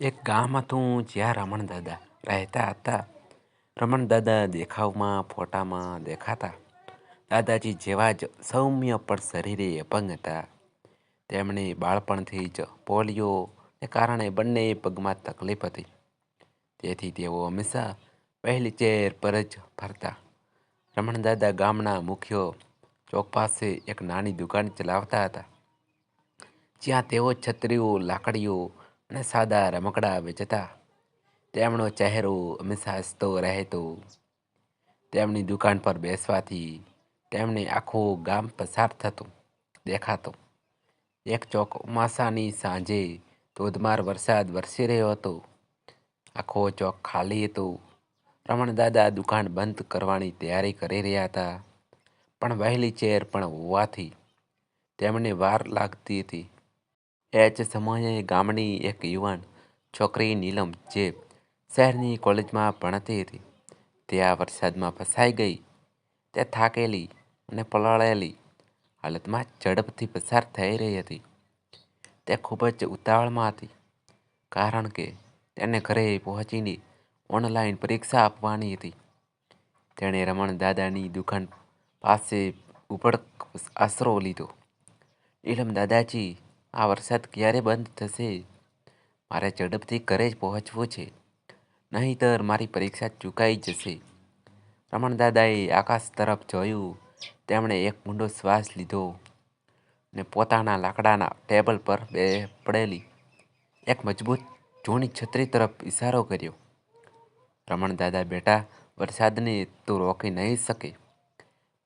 એક ગામ હતું જ્યાં રમણ દાદા રહેતા હતા, રમણ દાદા દેખાવમાં, ફોટામાં દેખાતા. દાદાજી જેવા જ સૌમ્ય પણ શરીરે અપંગ હતા. તેમણે બાળપણથી જ પોલિયોને કારણે બંને પગમાં તકલીફ હતી. તેથી તેઓ હંમેશા પહેલી ચેર પર જ ફરતા. રમણ દાદા ગામના મુખ્ય ચોક પાસે એક નાની દુકાન ચલાવતા હતા. જ્યાં તેઓ છત્રીઓ, લાકડીઓ અને સાદા રમકડા વેચતા. તેમનો ચહેરો હંમેશા હસતો રહેતો. તેમની દુકાન પર બેસવાથી તેમને આખું ગામ પસાર થતું, દેખાતો. એક ચોમાસાની સાંજે ધોધમાર વરસાદ વરસી રહ્યો હતો. આખો ચોક ખાલી હતો. રમણદાદા દુકાન બંધ કરવાની તૈયારી કરી રહ્યા હતા. પણ વહેલી ચેર પણ હોવાથી તેમને વાર લાગતી હતી. એ જ સમયે ગામની એક યુવાન છોકરી નીલમ જે શહેરની કોલેજમાં ભણતી હતી, તે આ વરસાદમાં ફસાઈ ગઈ. તે થાકેલી અને પલળેલી હાલતમાં ઝડપથી પસાર થઈ રહી હતી. તે ખૂબ જ ઉતાવળમાં હતી, કારણ કે તેને ઘરે પહોંચીને ઓનલાઈન પરીક્ષા આપવાની હતી. તેણે રમણ દાદાની દુકાન પાસે ઉપડ આશરો લીધો. નીલમ દાદાજી આ વરસાદ ક્યારે બંધ થશે? મારે ઝડપથી ઘરે જ પહોંચવું છે. નહીંતર મારી પરીક્ષા ચૂકાઈ જશે. રમણદાદાએ આકાશ તરફ જોયું. તેમણે એક ઊંડો શ્વાસ લીધો ને પોતાના લાકડાના ટેબલ પર બે પડેલી એક મજબૂત જૂની છત્રી તરફ ઇશારો કર્યો. રમણદાદા, બેટા, વરસાદને તું રોકી નહીં શકે.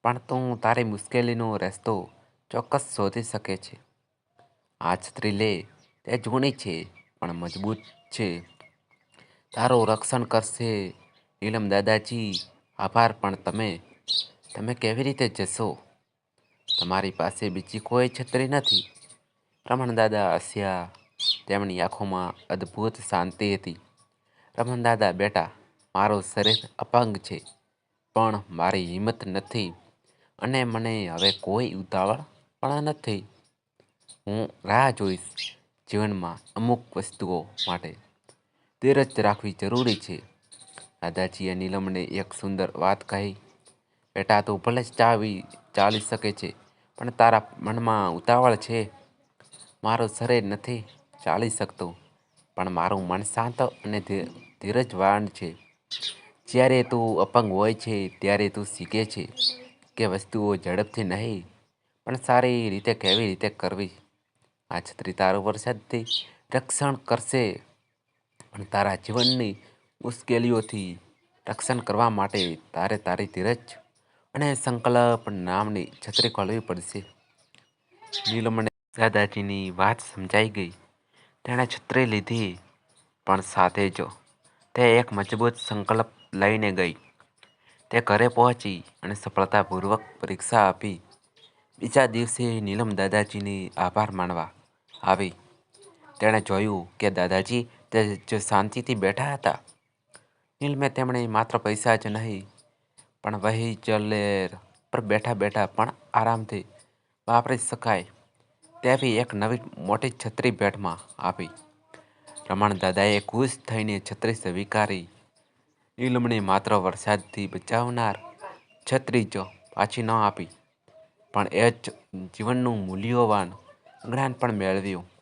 પણ તું તારી મુશ્કેલીનો રસ્તો ચોક્કસ શોધી શકે છે. આ છત્રી લે તે જૂની છે, પણ મજબૂત છે. તારું રક્ષણ કરશે. નીલમ દાદાજી, આભાર, પણ તમે તમે કેવી રીતે જશો? તમારી પાસે બીજી કોઈ છત્રી નથી? રમણ દાદા હસ્યા. તેમની આંખોમાં અદ્ભુત શાંતિ હતી. રમણ દાદા બેટા, મારું શરીર અપંગ છે, પણ મારી હિંમત નથી. અને મને હવે કોઈ ઉતાવળ પણ નથી. હું રાહ જોઈશ જીવનમાં અમુક વસ્તુઓ માટે. ધીરજ રાખવી જરૂરી છે. દાદાજીએ નીલમને એક સુંદર વાત કહી, બેટા, તું ભલે ચાવી ચાલી શકે છે, પણ તારા મનમાં ઉતાવળ છે. મારું શરીર નથી ચાલી શકતું, પણ મારું મન શાંત અને ધીરજવાન છે. જ્યારે તું અપંગ હોય છે, ત્યારે તું શીખે છે કે વસ્તુઓ ઝડપથી નહીં, પણ સારી રીતે કેવી રીતે કરવી. આ છત્રી તારો વરસાદથી રક્ષણ કરશે. પણ તારા જીવનની મુશ્કેલીઓથી રક્ષણ કરવા માટે તારે તારી ધીરજ અને સંકલ્પ નામની છત્રી ખોલવી પડશે. નીલમણે દાદાજીની વાત સમજાઈ ગઈ. તેણે છત્રી લીધી, પણ સાથે જ તે એક મજબૂત સંકલ્પ લઈને ગઈ. તે ઘરે પહોંચી અને સફળતાપૂર્વક પરીક્ષા આપી. બીજા દિવસે નીલમ દાદાજીની આભાર માનવા આવી. તેણે જોયું કે દાદાજી તે જે શાંતિથી બેઠા હતા. નીલમે તેમણે માત્ર પૈસા જ નહીં, પણ વહી ચલેર પર બેઠા બેઠા પણ આરામથી વાપરી શકાય તેવી એક નવી મોટી છત્રી ભેટમાં આપી રમણ દાદાએ ખુશ થઈને છત્રી સ્વીકારી. નીલમણે માત્ર વરસાદથી બચાવનાર છત્રી જ પાછી ન આપી, પણ એ જ જીવનનું મૂલ્યવાન જ્ઞાન પણ મેળવ્યું.